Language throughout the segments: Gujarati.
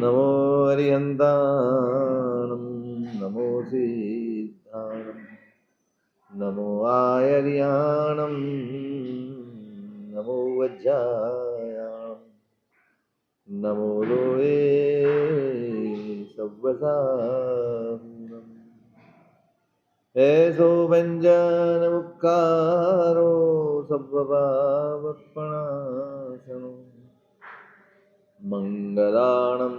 നമോ അരിയന്താനം നമോ സീതാനം നമോ ആയരിയാണം നമോ വജ്രായാണം നമോ ലോയേ സവ്വസാനം ഏ സോപഞ്ചനമുക്കാരോ സവ്വഭാവപ്പണാസനോ മംഗളാണം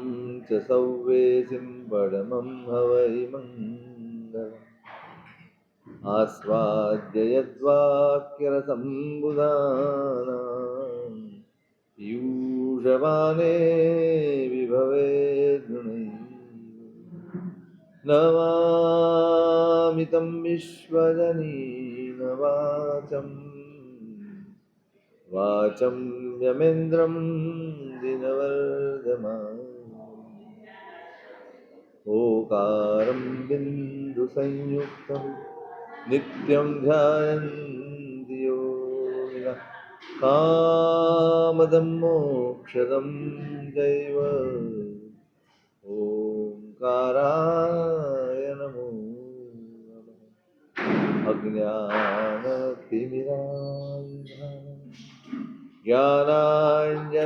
ച സൗവേസിം പരമം ഹവൈ മംഗളം. ആസ്വാദ്യയദ്വാക്യരസംബുധാന യൂഷമാനേ വിഭവേ ഗുണൈ. നവാമിതം വിശ്വജനീനവാചം. വാചം യമേന്ദ്രം दिनवर्धमानम् ओकारं बिन्दुसंयुक्तं नित्यं ध्यायन्ति योगिनः कामदं मोक्षदं चैव ओङ्काराय नमो नमः अज्ञानतिमिरान्धः ज्ञानाञ्जनशलाकया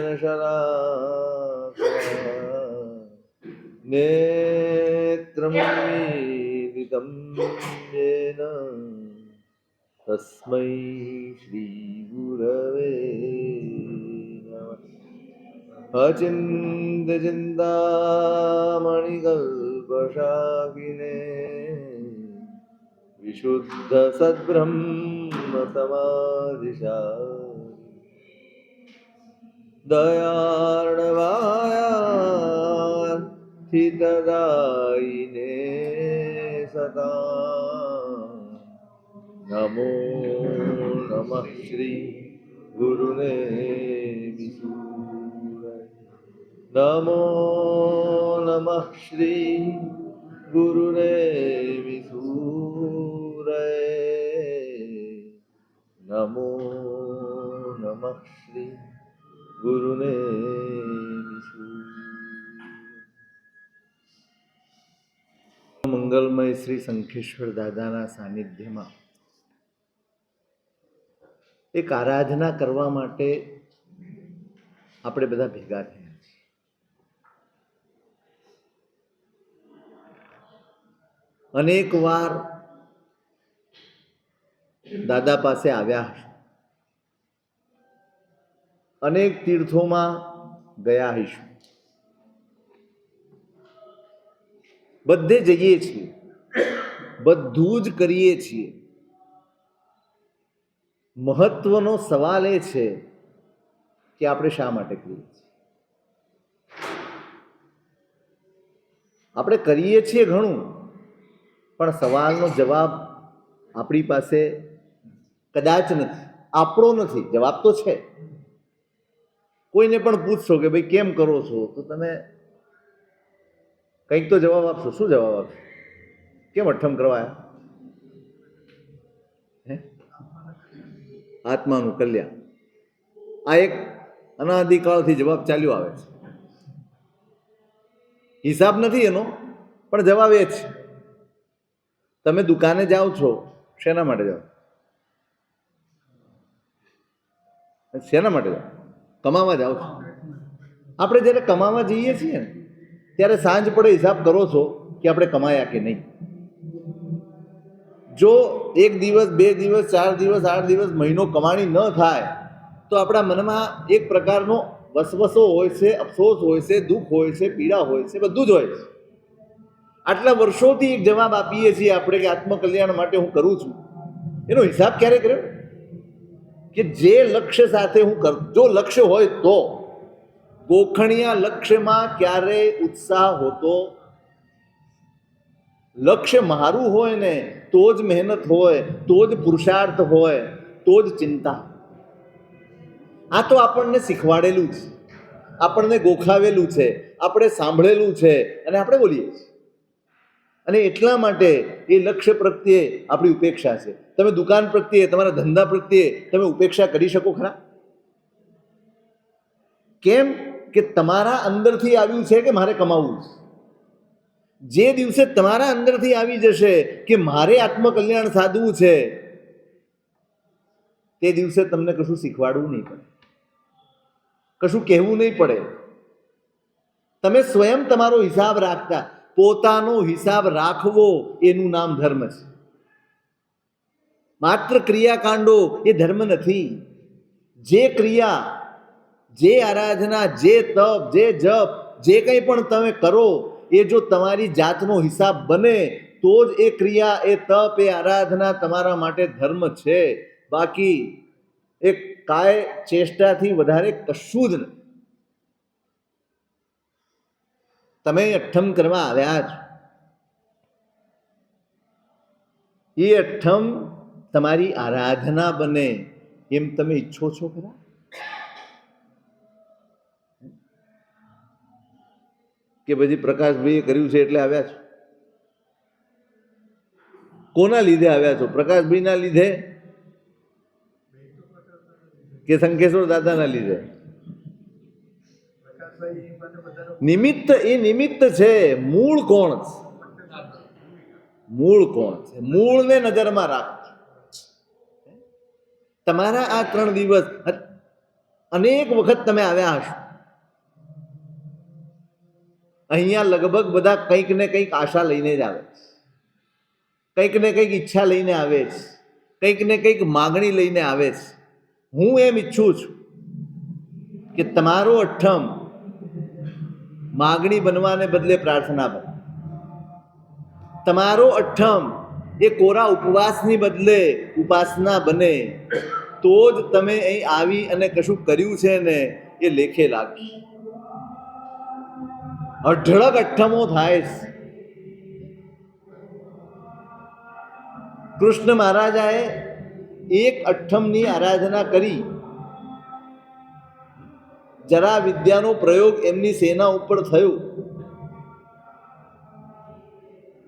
नेत्रं मीलितं येन तस्मै श्रीगुरवे नमः अचिन्त्यचिन्तामणिकल्पशाकिने विशुद्धसद्ब्रह्मसमाधिशा દયાળવાયા સ્થિતરાઈને સદા. નમો નમઃ શ્રી ગુરુને નમો નમઃ શ્રી ગુરુને વિસૂરે નમો નમઃ શ્રી ગુરુને મંગલમય શ્રી શંખેશ્વર દાદાના સાનિધ્યમાં એક આરાધના કરવા માટે આપણે બધા ભેગા થયા અનેક વાર દાદા પાસે આવ્યા અનેક તીર્થોમાં ગયા હઈશું. બધે જઈએ છીએ. બધું જ કરીએ છીએ. મહત્વનો સવાલ એ છે કે આપણે શા માટે કરીએ છીએ? આપણે કરીએ છીએ ઘણું, પણ સવાલનો જવાબ આપણી પાસે કદાચ નથી. આપણો નથી. જવાબ તો છે. કોઈને પણ પૂછશો કે ભાઈ, કેમ કરો છો? તો તમે કંઈક તો જવાબ આપશો. શું જવાબ આપશો? કેમ અઠમ કરવાયા? આત્માનું કલ્યાણ. આ એક અનાદિકાળથી જવાબ ચાલ્યો આવે છે. હિસાબ નથી એનો, પણ જવાબ એ છે. તમે દુકાને જાઓ છો, શેના માટે જાઓ? શેના માટે જાઓ? કમાવા જાઓ છો. આપણે જ્યારે કમાવા જઈએ છીએ ને, ત્યારે સાંજ પડે હિસાબ કરો છો કે આપણે કમાયા કે નહીં. જો એક દિવસ, બે દિવસ, ચાર દિવસ, આઠ દિવસ મહિનો કમાણી ન થાય, તો આપણા મનમાં એક પ્રકારનો વસવસો હોય છે, અફસોસ હોય છે, દુઃખ હોય છે, પીડા હોય છે, બધું જ હોય છે. આટલા વર્ષોથી એક જવાબ આપીએ છીએ આપણે કે આત્મકલ્યાણ માટે હું કરું છું. એનો હિસાબ ક્યારે કર્યો? કે જે લક્ષ્ય સાથે હું કર જો લક્ષ્ય હોય તો ગોખણિયા લક્ષ્યમાં ક્યારેય ઉત્સાહ હોતો? લક્ષ્ય મારું હોય ને, તો જ મહેનત હોય, તો જ પુરુષાર્થ હોય, તો જ ચિંતા. આ તો આપણને શીખવાડેલું છે આપણને ગોખાવેલું છે, આપણે સાંભળેલું છે, અને આપણે બોલીએ છીએ. અને એટલા માટે એ લક્ષ્ય પ્રત્યે આપણી ઉપેક્ષા છે. તમે દુકાન પ્રત્યે, તમારા ધંધા પ્રત્યે તમે ઉપેક્ષા કરી શકો ખરા? કેમ કે તમારા અંદરથી આવ્યું છે કે મારે કમાવવું છે? જે દિવસે તમારા અંદરથી આવી જશે કે મારે આત્મકલ્યાણ સાધવું છે, તે દિવસે તમને કશું શીખવાડવું નહીં પડે. કશું કહેવું નહીં પડે. તમે સ્વયં તમારો હિસાબ રાખતા પોતાનો હિસાબ રાખવો એનું નામ ધર્મ છે. માત્ર ક્રિયાકાંડો એ ધર્મ નથી. જે ક્રિયા, જે આરાધના, જે તપ, જે જપ, જે કંઈ પણ તમે કરો, એ જો તમારી જાતનો હિસાબ બને, તો જ એ ક્રિયા, એ તપ, એ આરાધના તમારા માટે ધર્મ છે. બાકી એ કાય ચેષ્ટાથી વધારે કશું જ નથી. તમે અઠ્ઠમ કરવા આવ્યા છો એ અઠ્ઠમ તમારી આરાધના બને એમ તમે ઈચ્છો છો ખરા? કે પછી પ્રકાશભાઈએ કર્યું છે એટલે આવ્યા છો? કોના લીધે આવ્યા છો? પ્રકાશભાઈના લીધે? કે સંકેશ્વર દાદાના લીધે? નિમિત્ત, એ નિમિત્ત છે, મૂળ કોણ છે? મૂળ કોણ છે? મૂળને નજરમાં રાખ તમારા આ ત્રણ દિવસ અનેક વખત તમે આવ્યા હશો. અહીંયા લગભગ બધા કંઈક ને કંઈક આશા લઈને જ આવે છે. કંઈક ને કંઈક ઈચ્છા લઈને આવે છે. કંઈક ને કંઈક માગણી લઈને આવે છે. હું એમ ઈચ્છું છું કે તમારો અઠ્ઠમ માગણી બનવાને બદલે પ્રાર્થના બને. તમારો અઠ્ઠમ એ કોરા ઉપવાસની બદલે ઉપાસના બને, તો જ તમે અહીં આવી અને કશું કર્યું છે ને એ લેખે લાગી અઢળક અઠ્ઠમો થાય કૃષ્ણ મહારાજાએ એક અઠ્ઠમની આરાધના કરી. જરા વિદ્યાનો પ્રયોગ એમની સેના ઉપર થયો.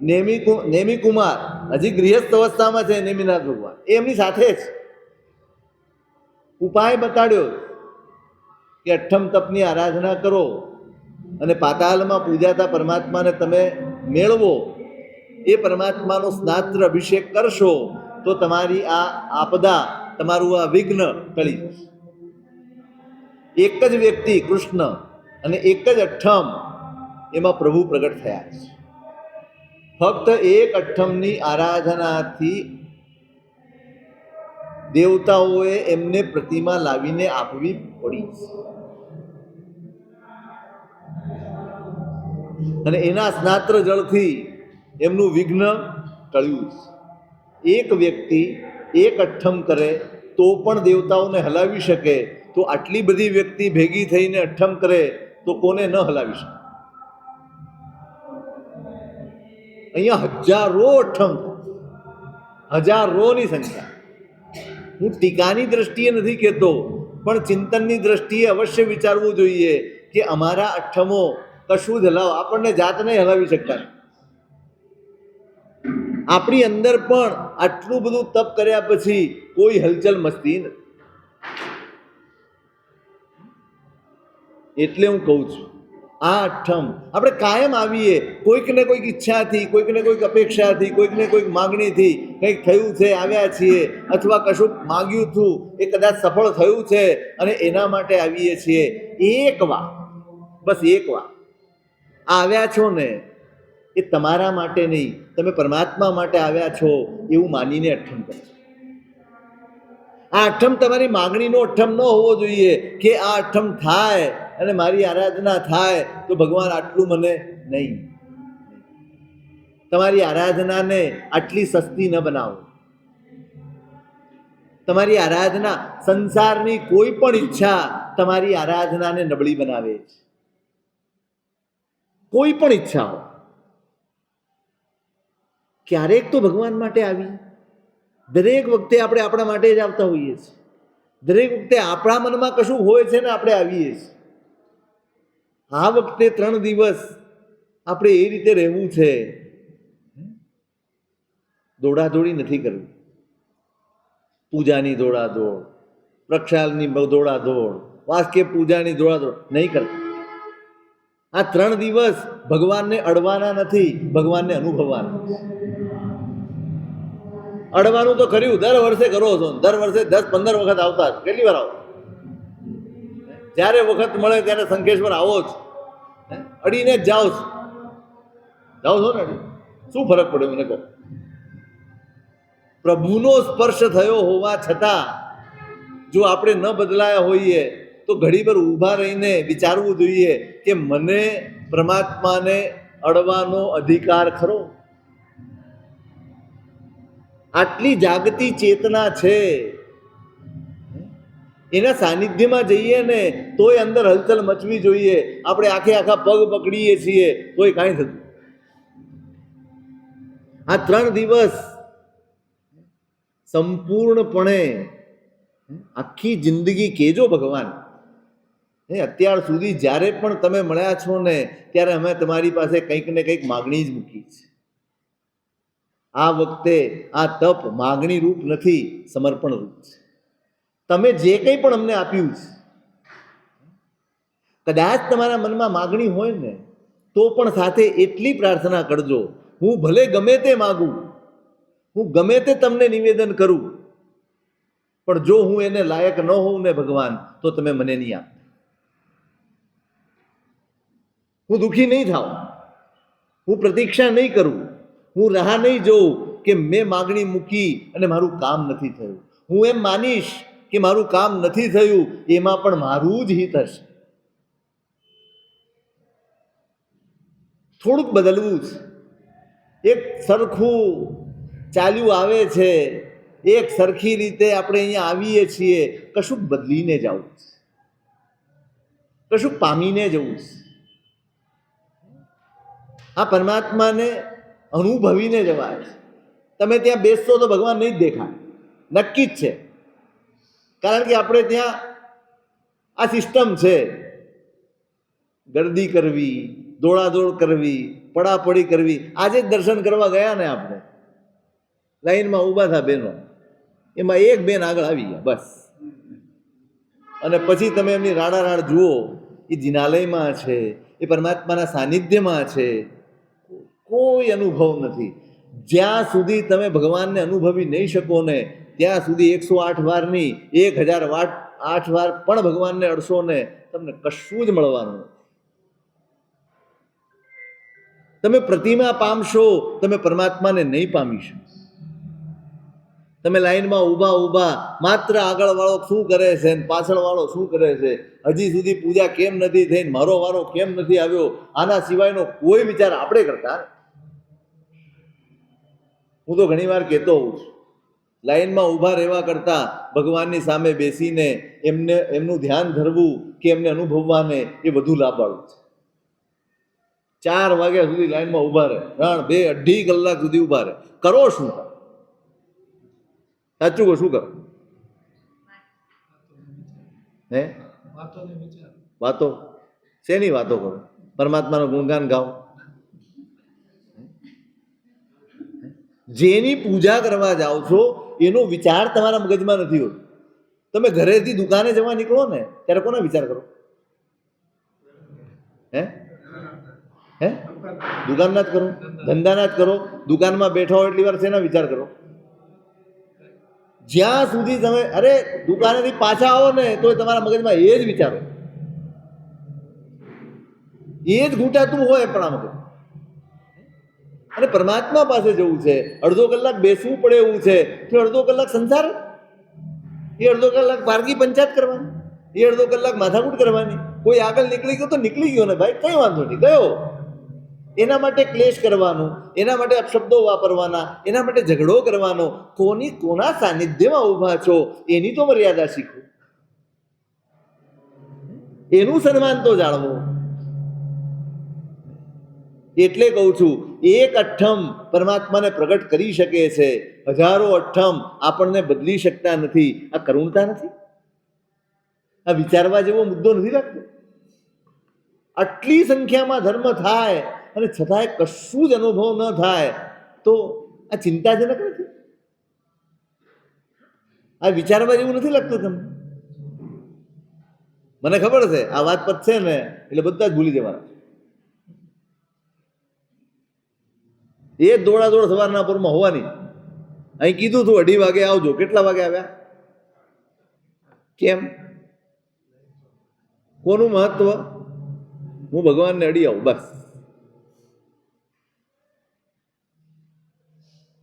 નેમી નેમી કુમાર હજી ગૃહસ્થ અવસ્થામાં છે નેમિનાથ ભગવાન. એ એમની સાથે જ. ઉપાય બતાડ્યો કે અઠ્ઠમ તપની આરાધના કરો અને પાતાલમાં પૂજાતા પરમાત્માને તમે મેળવો. એ પરમાત્માનો સ્નાત્ર અભિષેક કરશો તો તમારી આ આપદા, તમારું આ વિઘ્ન ટળી જશે. એક જ વ્યક્તિ કૃષ્ણ અને એક જ અઠ્ઠમ એમાં પ્રભુ પ્રગટ થયા છે. ફક્ત એક અઠ્ઠમની આરાધનાથી દેવતાઓએ એમને પ્રતિમા લાવીને આપવી પડી અને એના સ્નાત્ર જળથી એમનું વિઘ્ન ટળ્યું એક વ્યક્તિ એક અઠ્ઠમ કરે તો પણ દેવતાઓને હલાવી શકે તો આટલી બધી વ્યક્તિ ભેગી થઈને અઠ્ઠમ કરે તો કોને ન હલાવી શકે? અહીંયા હજારો અઠ્ઠમ હજારોની સંખ્યા. હું ટીકાની દ્રષ્ટિએ નથી કહેતો, પણ ચિંતનની દ્રષ્ટિએ અવશ્ય વિચારવું જોઈએ કે અમારા અઠ્ઠમો કશું જ હલાવ આપણને જાતને હલાવી શકતા. આપણી અંદર પણ આટલું બધું તપ કર્યા પછી કોઈ હલચલ મસ્તી નથી. એટલે હું કહું છું, આ અઠમ આપણે કાયમ આવીએ કોઈક ને કોઈક ઈચ્છાથી કોઈક ને કોઈક અપેક્ષાથી કોઈક ને કોઈક માગણીથી કંઈક થયું છે, આવ્યા છીએ, અથવા કશું માગ્યું હતું, એ કદાચ સફળ થયું છે, અને એના માટે આવીએ છીએ. એક વાર, બસ એક વાર. આ આવ્યા છો ને, એ તમારા માટે નહીં, તમે પરમાત્મા માટે આવ્યા છો, એવું માનીને અઠ્ઠમ કરો. આ અઠમ તમારી માગણીનો અઠ્ઠમ ન હોવો જોઈએ કે આ અઠમ થાય. અને મારી આરાધના થાય તો ભગવાન આટલું મને નહીં. તમારી આરાધનાને આટલી સસ્તી ન બનાવો. તમારી આરાધના સંસારની કોઈ પણ ઈચ્છા તમારી આરાધનાને નબળી બનાવે છે. કોઈ પણ ઈચ્છાઓ ક્યારેક તો ભગવાન માટે આવી. દરેક વખતે આપણે આપણા માટે જ આવતા હોઈએ છીએ. દરેક વખતે આપણા મનમાં કશું હોય છે ને આપણે આવીએ છીએ. આ વખતે ત્રણ દિવસ આપણે એ રીતે રહેવું છે. દોડાદોડી નથી કરવી. પૂજાની દોડાદોડ, પ્રક્ષાલની દોડાદોડ, વાસ્કે પૂજાની દોડાદોડ નહીં કરતા આ ત્રણ દિવસ ભગવાનને અડવાના નથી, ભગવાનને અનુભવવાના. અડવાનું તો કર્યું, દર વર્ષે કરો છો. દર વર્ષે દસ પંદર વખત આવતા. કેટલી વાર આવો? જ્યારે વખત મળે ત્યારે સંકેશ્વર આવો જ. અડીને જ જાઓ છો. જાઓ છો ને? શું ફરક પડ્યો મને કહો? પ્રભુનો સ્પર્શ થયો હોવા છતાં, જો આપણે ન બદલાયા હોઈએ, તો ઘડીભર ઊભા રહીને વિચારવું જોઈએ કે મને પરમાત્માને અડવાનો અધિકાર ખરો? આટલી જાગતી ચેતના છે. એના સાનિધ્યમાં જઈએ ને તોય અંદર હલચલ મચવી જોઈએ. આપણે આખે આખા પગ પકડીએ છીએ. તોય કાંઈ થતું આ ત્રણ દિવસ સંપૂર્ણપણે આખી જિંદગી કેજો ભગવાન. એ અત્યાર સુધી જ્યારે પણ તમે મળ્યા છો ને, ત્યારે અમે તમારી પાસે કંઈક ને કંઈક માગણી જ મૂકી છે આ વખતે આ તપ માગણી રૂપ નથી સમર્પણ રૂપ છે. તમે જે કંઈ પણ અમને આપ્યું છે, કદાચ તમારા મનમાં માગણી હોય ને, તો પણ સાથે એટલી પ્રાર્થના કરજો. હું ભલે ગમે તે માગું, હું ગમે તે તમને નિવેદન કરું, પણ જો હું એને લાયક ન હોઉં ને ભગવાન, તો તમે મને નહીં આપ. હું દુઃખી નહીં થાઉં, હું પ્રતીક્ષા નહીં કરું, હું રાહ નહીં જોઉં કે મેં માગણી મૂકી અને મારું કામ નથી થયું. હું એમ માનીશ કે મારું કામ નથી થયું, એમાં પણ મારું જ હિત હશે. થોડુંક બદલવું છે એક સરખું ચાલ્યું આવે છે, એક સરખી રીતે આપણે અહીંયા આવીએ છીએ, કશુંક બદલીને જવું છે કશુંક પામીને જવું છે આ પરમાત્માને અનુભવીને જવાય છે. તમે ત્યાં બેસશો તો ભગવાન નહીં જ દેખાય. નક્કી જ છે. કારણ કે આપણે ત્યાં આ સિસ્ટમ છે. ગરદી કરવી, દોડાદોડ કરવી, પડાપડી કરવી. આજે જ દર્શન કરવા ગયા ને આપણે. લાઈનમાં ઊભા થા બહેનો. એમાં એક બેન આગળ આવી ગયા, બસ. અને પછી તમે એમની રાડા રાડ જુઓ, એ જિનાલયમાં છે, એ પરમાત્માના સાનિધ્યમાં છે. કોઈ અનુભવ નથી. જ્યાં સુધી તમે ભગવાનને અનુભવી નહીં શકો ને ત્યાં સુધી એકસો આઠ વારની, એક હજાર વાટ, આઠ વાર પણ ભગવાનને અડશો ને તમને કશું જ મળવાનું તમે પ્રતિમા પામશો, તમે પરમાત્માને નહીં પામી શકો. તમે લાઈનમાં ઊભા ઊભા માત્ર આગળ વાળો શું કરે છે પાછળ વાળો શું કરે છે? હજી સુધી પૂજા કેમ નથી થઈ મારો વારો કેમ નથી આવ્યો? આના સિવાયનો કોઈ વિચાર આપણે કરતા હું તો ઘણીવાર કહેતો હોઉં છું. લાઈનમાં ઊભા રહેવા કરતાં ભગવાનની સામે બેસીને એમને, એમનું ધ્યાન ધરવું કે એમને અનુભવવાને એ વધુ લાભવાળું છે. ચાર વાગ્યા સુધી લાઈનમાં ઊભા રહે. ત્રણ બે અઢી કલાક સુધી ઊભા રહે. કરો શું સાચું કહો, શું કરો? હે? વાતો? શેની વાતો કરો? પરમાત્માનું ગુણગાન ગાઓ. જેની પૂજા કરવા જાઓ છો એનો વિચાર તમારા મગજમાં નથી હોતો. તમે ઘરેથી દુકાને જવા નીકળો ને, ત્યારે કોનો વિચાર કરો? હે? હે? દુકાનના જ કરો, ધંધાના જ કરો, દુકાનમાં બેઠા હો એટલી વાર શેના વિચાર કરો? જ્યાં સુધી તમે, અરે દુકાનેથી પાછા આવો ને, તો તમારા મગજમાં એ જ વિચારો. એ જ ઘૂંટાતું હોય પણ આ મગજ. અને પરમાત્મા પાસે જવું છે. અડધો કલાક બેસવું પડે એવું છે. તો અડધો કલાક સંસાર? એ અડધો કલાક બારગી પંચાયત કરવાની? એ અડધો કલાક માથાકૂટ કરવાની? કોઈ આગળ નીકળી ગયો તો નીકળી ગયો ને ભાઈ. કઈ વાંધો નહીં. ગયો. એના માટે ક્લેશ કરવાનો, એના માટે અપશબ્દો વાપરવાના, એના માટે ઝઘડો કરવાનો. કોની કોના સાનિધ્યમાં ઊભા છો, એની તો મર્યાદા શીખો. એનું સન્માન તો જાળવો એટલે કહું છું, એક અઠ્ઠમ પરમાત્માને પ્રગટ કરી શકે છે, હજારો અઠ્ઠમ આપણને બદલી શકતા નથી. આ કરુણતા નથી? આ વિચારવા જેવો મુદ્દો નથી લાગતો? આટલી સંખ્યામાં ધર્મ થાય અને છતાંય કશું જ અનુભવ ન થાય, તો આ ચિંતાજનક નથી? આ વિચારવા જેવું નથી લાગતું તમને? મને ખબર છે, આ વાત પતશે ને, એટલે બધા જ ભૂલી જવાના. એ દોડાદોડ સવારના પૂરમાં હોવાની. અહીં કીધું તું અઢી વાગે આવજો. કેટલા વાગે આવ્યા? કેમ? કોનું મહત્વ? હું ભગવાનને અડી આવું, બસ.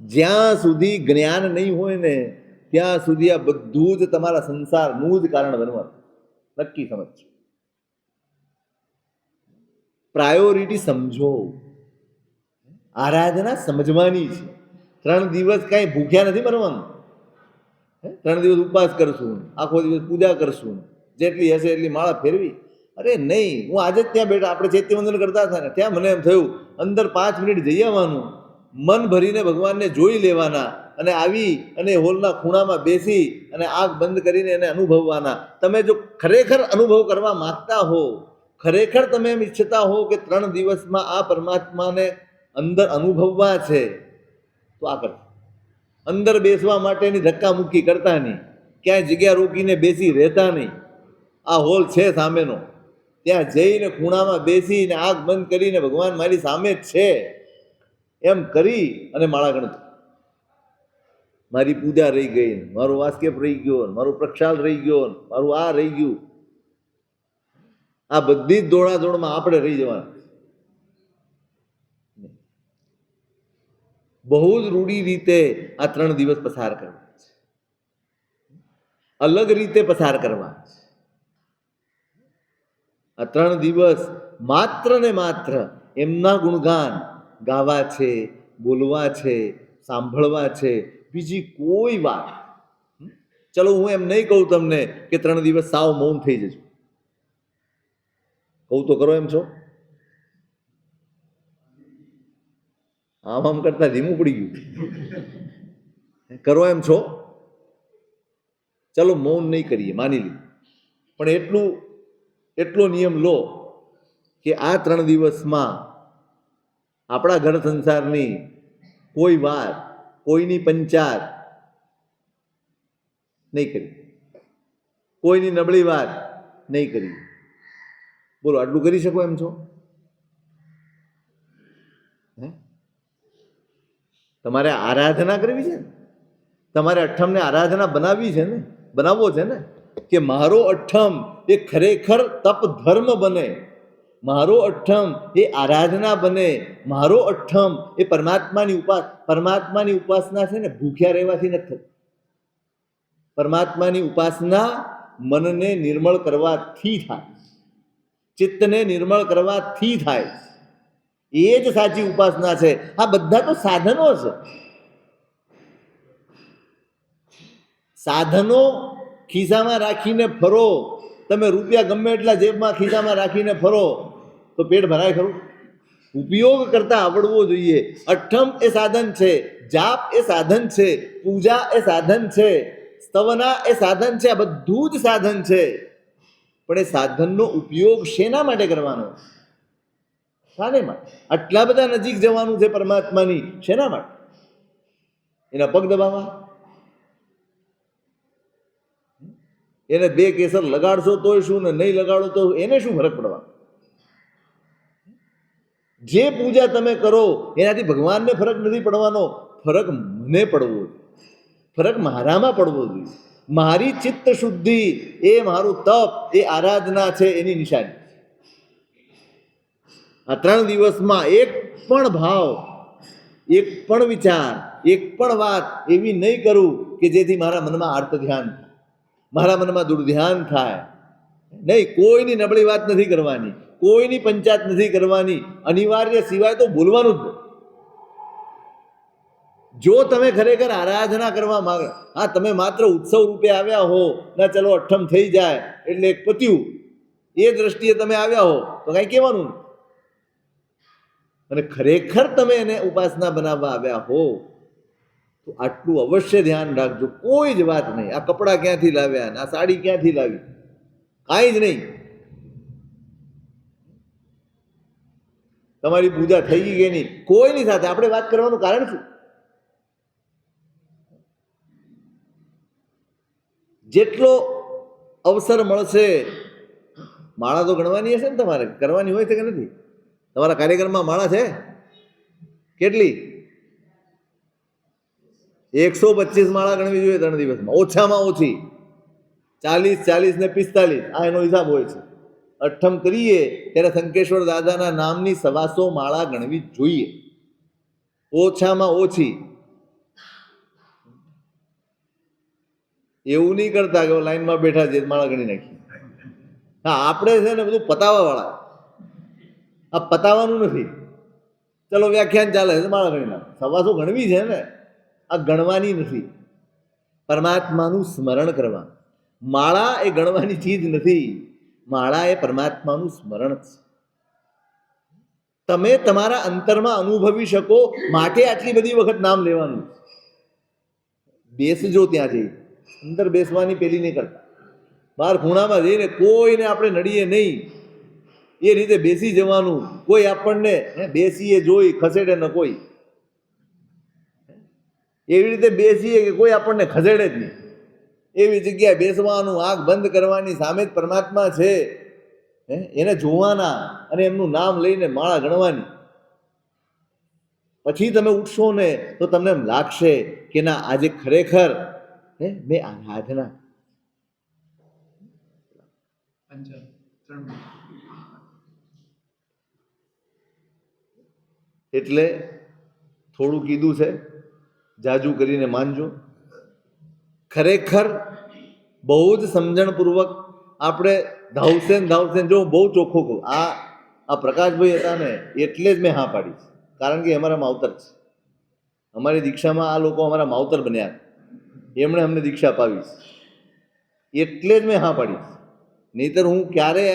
જ્યાં સુધી જ્ઞાન નહીં હોય ને, ત્યાં સુધી આ બધું જ તમારા સંસારનું જ કારણ બનવાનું. નક્કી સમજ પ્રાયોરિટી સમજો. આરાધના સમજવાની છે. ત્રણ દિવસ કાંઈ ભૂખ્યા નથી મરવાનું. ત્રણ દિવસ ઉપવાસ કરશું, આખો દિવસ પૂજા કરશું. જેટલી હશે એટલી માળા ફેરવી. અરે નહીં, હું આજે જ ત્યાં બેઠા, આપણે ચૈત્યવંદન કરતા હતા ને, ત્યાં મને એમ થયું, અંદર પાંચ મિનિટ જઈ આવવાનું. મન ભરીને ભગવાનને જોઈ લેવાના અને આવી અને હોલના ખૂણામાં બેસી અને આંખ બંધ કરીને એને અનુભવવાના. તમે જો ખરેખર અનુભવ કરવા માગતા હો, ખરેખર તમે એમ ઈચ્છતા હો કે ત્રણ દિવસમાં આ પરમાત્માને અંદર અનુભવવા છે, તો આ કરજો. અંદર બેસવા માટેની ધક્કામુક્કી કરતા નહીં. ક્યાંય જગ્યા રોકીને બેસી રહેતા નહીં. આ હોલ છે સામેનો. ત્યાં જઈને ખૂણામાં બેસીને આગ બંધ કરીને ભગવાન મારી સામે જ છે. એમ કરી અને માળા મારી પૂજા રહી ગઈ ને, મારો વાસ્કેપ રહી ગયો મારો પ્રક્ષાલ રહી ગયો મારું આ રહી ગયું. આ બધી જ દોડાદોડમાં આપણે રહી જવાના. બહુ જ રૂઢી રીતે આ ત્રણ દિવસ પસાર કરવા. અલગ રીતે પસાર કરવા. આ ત્રણ દિવસ માત્ર ને માત્ર એમના ગુણગાન ગાવા છે, બોલવા છે, સાંભળવા છે. બીજી કોઈ વાત? ચલો હું એમ નહીં કહું તમને કે ત્રણ દિવસ સાવ મૌન થઈ જજો. કહું તો કરો એમ છો? આમ આમ કરતા ધીમું પડી ગયું. કરો એમ છો? ચાલો મૌન નહીં કરીએ, માની લીધું પણ એટલું, એટલો નિયમ લો કે આ ત્રણ દિવસમાં આપણા ઘર સંસારની કોઈ વાત કોઈની પંચાત નહીં કરી. કોઈની નબળી વાત નહીં કરી. બોલો, આટલું કરી શકો એમ છો? તમારે આરાધના કરવી છે ને? તમારે અઠ્ઠમને આરાધના બનાવવી છે ને? બનાવવો છે ને? કે મારો અઠ્ઠમ એ ખરેખર તપ ધર્મ બને. મારો અઠ્ઠમ એ આરાધના બને. મારો અઠ્ઠમ એ પરમાત્માની ઉપાસ પરમાત્માની ઉપાસના છે ને, ભૂખ્યા રહેવાથી નથી થતી. પરમાત્માની ઉપાસના મનને નિર્મળ કરવાથી થાય. ચિત્તને નિર્મળ કરવાથી થાય. એ જ સાચી ઉપાસના છે. આ બધા તો સાધનો છે. સાધનો ખિસ્સામાં રાખીને ફરો. તમે રૂપિયા ગમે એટલા જેબમાં ખિસ્સામાં રાખીને ફરો, તો પેટ ભરાય ખરું. ઉપયોગ કરતા આવડવો જોઈએ. અઠ્ઠમ એ સાધન છે, જાપ એ સાધન છે, પૂજા એ સાધન છે, સ્તવના એ સાધન છે, આ બધું જ સાધન છે. પણ એ સાધનનો ઉપયોગ શેના માટે કરવાનો? શાને માટે? આટલા બધા નજીક જવાનું છે પરમાત્માની શેના માટે? એના પગ દબાવવા? એને બે કેસર લગાડશો તોય શું ને નહીં લગાડો તો એને શું ફરક પડવા જે પૂજા તમે કરો, એનાથી ભગવાનને ફરક નથી પડવાનો. ફરક મને પડવો ફરક મારામાં પડવો જોઈએ. મારી ચિત્ત શુદ્ધિ એ મારું તપ, એ આરાધના છે એની નિશાની. આ ત્રણ દિવસમાં એક પણ ભાવ, એક પણ વિચાર, એક પણ વાત એવી નહીં કરું કે જેથી મારા મનમાં આર્ત ધ્યાન મારા મનમાં દુર્ધ્યાન થાય. નહીં, કોઈની નબળી વાત નથી કરવાની, કોઈની પંચાયત નથી કરવાની, અનિવાર્ય સિવાય તો બોલવાનું જ જો તમે ખરેખર આરાધના કરવા માંગો, હા, તમે માત્ર ઉત્સવ રૂપે આવ્યા હો, ના, ચલો, અઠ્ઠમ થઈ જાય, એટલે એક પત્યું. એ દ્રષ્ટિએ તમે આવ્યા હો, તો કાંઈ કહેવાનું. અને ખરેખર તમે એને ઉપાસના બનાવવા આવ્યા હો, તો આટલું અવશ્ય ધ્યાન રાખજો. કોઈ જ વાત નહીં. આ કપડાં ક્યાંથી લાવ્યા આ સાડી ક્યાંથી લાવી? કાંઈ જ નહીં. તમારી પૂજા થઈ ગઈ કે નહીં? કોઈની સાથે? આપણે વાત કરવાનું કારણ શું? જેટલો અવસર મળશે, માળા તો ગણવાની હશે ને તમારે? કરવાની હોય છે કે નથી? તમારા કાર્યક્રમમાં માળા છે? કેટલી? એકસો પચીસ માળા ગણવી જોઈએ ત્રણ દિવસમાં. ઓછામાં ઓછી. ચાલીસ ચાલીસ ને પિસ્તાલીસ. આ એનો હિસાબ હોય છે. અઠ્ઠમ કરીએ ત્યારે શંકેશ્વર દાદાના નામની સવાસો માળા ગણવી જોઈએ. ઓછામાં ઓછી. એવું નહીં કરતા કે લાઈનમાં બેઠા છે માળા ગણી નાખી હા, આપણે છે ને બધું પતાવા વાળા આ પતાવવાનું નથી. ચલો વ્યાખ્યાન ચાલે છે મારા ગણી સવાસો ગણવી છે ને, આ ગણવાની નથી. પરમાત્માનું સ્મરણ કરવા. માળા એ ગણવાની ચીજ નથી. માળા એ પરમાત્માનું સ્મરણ છે. તમે તમારા અંતરમાં અનુભવી શકો, માટે આટલી બધી વખત નામ લેવાનું. બેસજો ત્યાં જઈ. અંદર બેસવાની પેલી નહીં કરતા. બહાર ખૂણામાં જઈને કોઈને આપણે નડીએ નહીં. એ રીતે બેસી જવાનું. કોઈ આપણને બેસીએ જોઈ, ખસેડે ન કોઈ. એવી રીતે બેસીએ કે કોઈ આપણને ખસેડે જ નહીં. એવી જગ્યાએ બેસવાનું, આંખ બંધ કરવાની સામે જ પરમાત્મા છે. એને જોવાના અને એમનું નામ લઈને માળા ગણવાની. પછી તમે ઉઠશો ને તો તમને એમ લાગશે કે ના, આજે ખરેખર, હે, મેં આરાધના પંચાલ ત્રણ એટલે થોડું કીધું છે, જાજુ કરીને માનજો. ખરેખર બહુ જ સમજણપૂર્વક આપણે ધાવશે ને ધાવશે જો બહુ ચોખ્ખો કહું, આ આ પ્રકાશભાઈ હતા ને, એટલે જ મેં હા પાડી છે. કારણ કે અમારા માવતર છે. અમારી દીક્ષામાં આ લોકો અમારા માવતર બન્યા એમણે અમને દીક્ષા અપાવી છે. એટલે જ મેં હા પાડી છે. નહીતર હું ક્યારે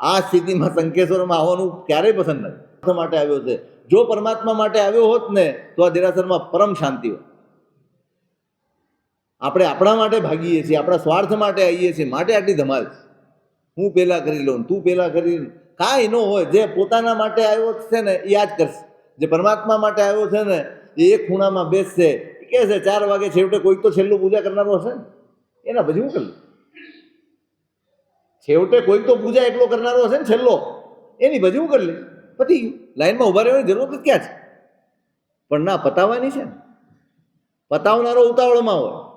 આ સ્થિતિમાં સંકેશ્વરમાં આવવાનું ક્યારેય પસંદ નથી. માટે આવ્યો છે. જો પરમાત્મા માટે આવ્યો હોત ને, તો આ દેરાસરમાં પરમ શાંતિ હોત. આપણે આપણા માટે ભાગીએ છીએ, આપણા સ્વાર્થ માટે આવીએ છીએ, માટે આટલી ધમાલ હું પહેલાં કરી લઉં, તું પેલા કરી. કાંઈ ન હોય, જે પોતાના માટે આવ્યો છે ને, એ આજ કરશે. જે પરમાત્મા માટે આવ્યો છે ને, એ એક ખૂણામાં બેસશે. કહે છે, ચાર વાગે છેવટે કોઈક તો છેલ્લું પૂજા કરનારો હશે ને. એના પછી હું કરી? છેવટે કોઈક તો પૂજા એકલો કરનારો હશે ને, છેલ્લો. એની પછી હું કરી લઈશ. ગયું લાઈનમાં ઊભા રહેવાની જરૂર જ ક્યાં છે? પણ ના, પતાવવાની છે ને. પતાવનારો ઉતાવળમાં હોય.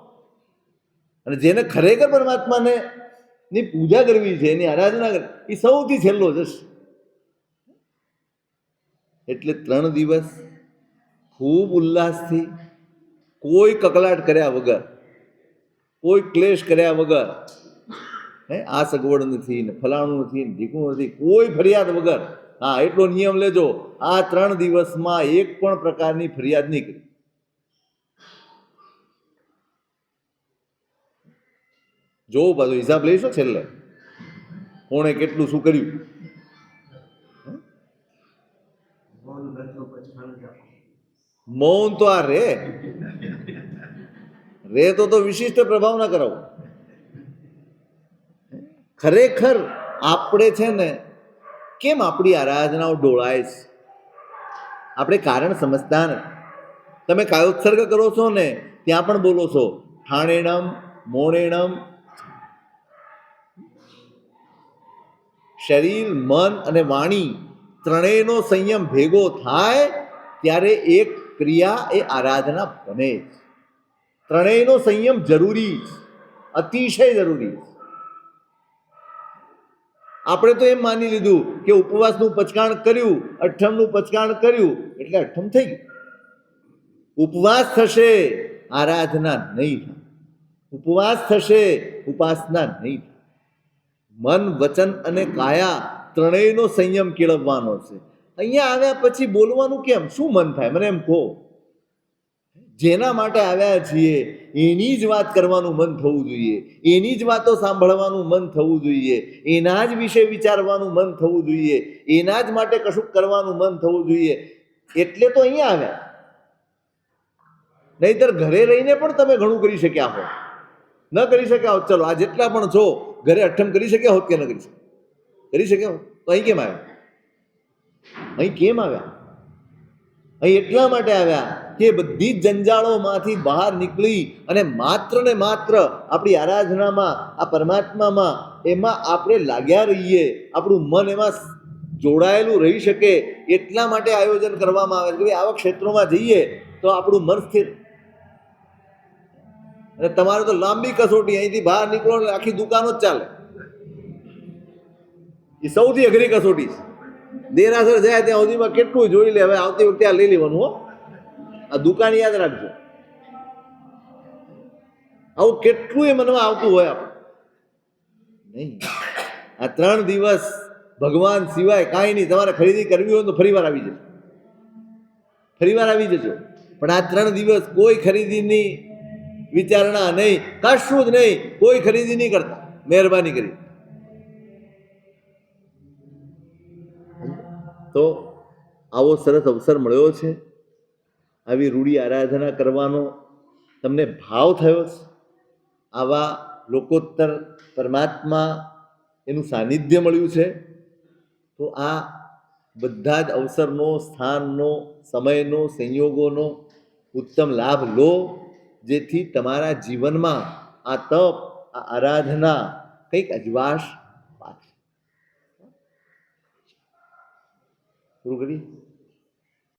અને જેને ખરેખર પરમાત્માને ની પૂજા કરવી છે, એની આરાધના કરવી એ સૌથી છેલ્લો જશે એટલે ત્રણ દિવસ ખૂબ ઉલ્લાસથી કોઈ કકલાટ કર્યા વગર, કોઈ ક્લેશ કર્યા વગર, હે, આ સગવડ નથી ને ફલાણું નથી ને ઢીકણું નથી, કોઈ ફરિયાદ વગર હા એટલો નિયમ લેજો. આ ત્રણ દિવસમાં એક પણ પ્રકારની ફરિયાદ નીકળી. જોવું પાછું હિસાબ લઈશો છેલ્લે કોણે કેટલું શું કર્યું? મૌન તો આ રે. રે તો તો વિશિષ્ટ પ્રભાવ ના કરાવો. ખરેખર આપણે છે ને કેમ આપણી આરાધનાઓ ડોળાય છે? આપણે કારણ સમજતા નથી. તમે કાયોત્સર્ગ કરો છો ને, ત્યાં પણ બોલો છો ઠાણેણમ મોણેણમ. શરીર, મન અને વાણી ત્રણેયનો સંયમ ભેગો થાય ત્યારે એક ક્રિયા એ આરાધના બને. ત્રણેયનો સંયમ જરૂરી અતિશય જરૂરી છે. આપણે તો એમ માની લીધું કે ઉપવાસનું પચકાણ કર્યું અઠમનું પચકાણ કર્યું, એટલે અઠ્ઠમ થઈ ગયું. ઉપવાસ થશે, આરાધના નહીં થાય. ઉપવાસ થશે, ઉપાસના નહીં થાય. મન, વચન અને કાયા ત્રણેયનો સંયમ કેળવવાનો છે. અહીંયા આવ્યા પછી બોલવાનું કેમ? શું મન થાય? મને એમ કહો. જેના માટે આવ્યા છીએ, એની જ વાત કરવાનું મન થવું જોઈએ. એની જ વાતો સાંભળવાનું મન થવું જોઈએ. એના જ વિશે વિચારવાનું મન થવું જોઈએ. એના જ માટે કશુંક કરવાનું મન થવું જોઈએ. એટલે તો અહીંયા આવ્યા. નહીતર ઘરે રહીને પણ તમે ઘણું કરી શક્યા હો ન કરી શક્યા હોત ચલો, આ જેટલા પણ છો, ઘરે અઠ્ઠમ કરી શક્યા હોત કે ન કરી શક્યા? કરી શક્યા હોત? તો અહીં કેમ આવ્યા? અહીં કેમ આવ્યા? અહીં એટલા માટે આવ્યા કે બધી જ જંજાળોમાંથી બહાર નીકળી અને માત્ર ને માત્ર આપણી આરાધનામાં, આ પરમાત્મામાં એમાં આપણે લાગ્યા રહીએ, આપણું મન એમાં જોડાયેલું રહી શકે, એટલા માટે આયોજન કરવામાં આવે છે કે આવા ક્ષેત્રોમાં જઈએ તો આપણું મન સ્થિર. અને તમારે તો લાંબી કસોટી, અહીંથી બહાર નીકળો ને આખી દુકાનો જ ચાલે. એ સૌથી અઘરી કસોટી છે. દેરાસર જાય ત્યાં સુધીમાં કેટલું જોઈ લે, હવે આવતી વખતે આ લઈ લેવાનું હો. આ દુકાન યાદ રાખજો. આવું કેટલું એ મનમાં આવતું હોય આપણે. નહીં. આ ત્રણ દિવસ ભગવાન સિવાય કાંઈ નહીં. તમારે ખરીદી કરવી હોય તો ફરીવાર આવી જજો. ફરીવાર આવી જજો. પણ આ ત્રણ દિવસ કોઈ ખરીદીની વિચારણા નહીં, કશું જ નહીં. કોઈ ખરીદી નહીં કરતા. મહેરબાની કરી. તો આવો સરસ અવસર મળ્યો છે. આવી રૂડી આરાધના કરવાનો તમને ભાવ થયો છે? આવા લોકોત્તર પરમાત્મા એનું સાનિધ્ય મળ્યું છે? તો આ બધા જ અવસરનો, સ્થાનનો, સમયનો, સંયોગોનો ઉત્તમ લાભ લો, જેથી તમારા જીવનમાં આ તપ, આ આરાધના કંઈક અજવાશ પાકે પૂરું કરીએ?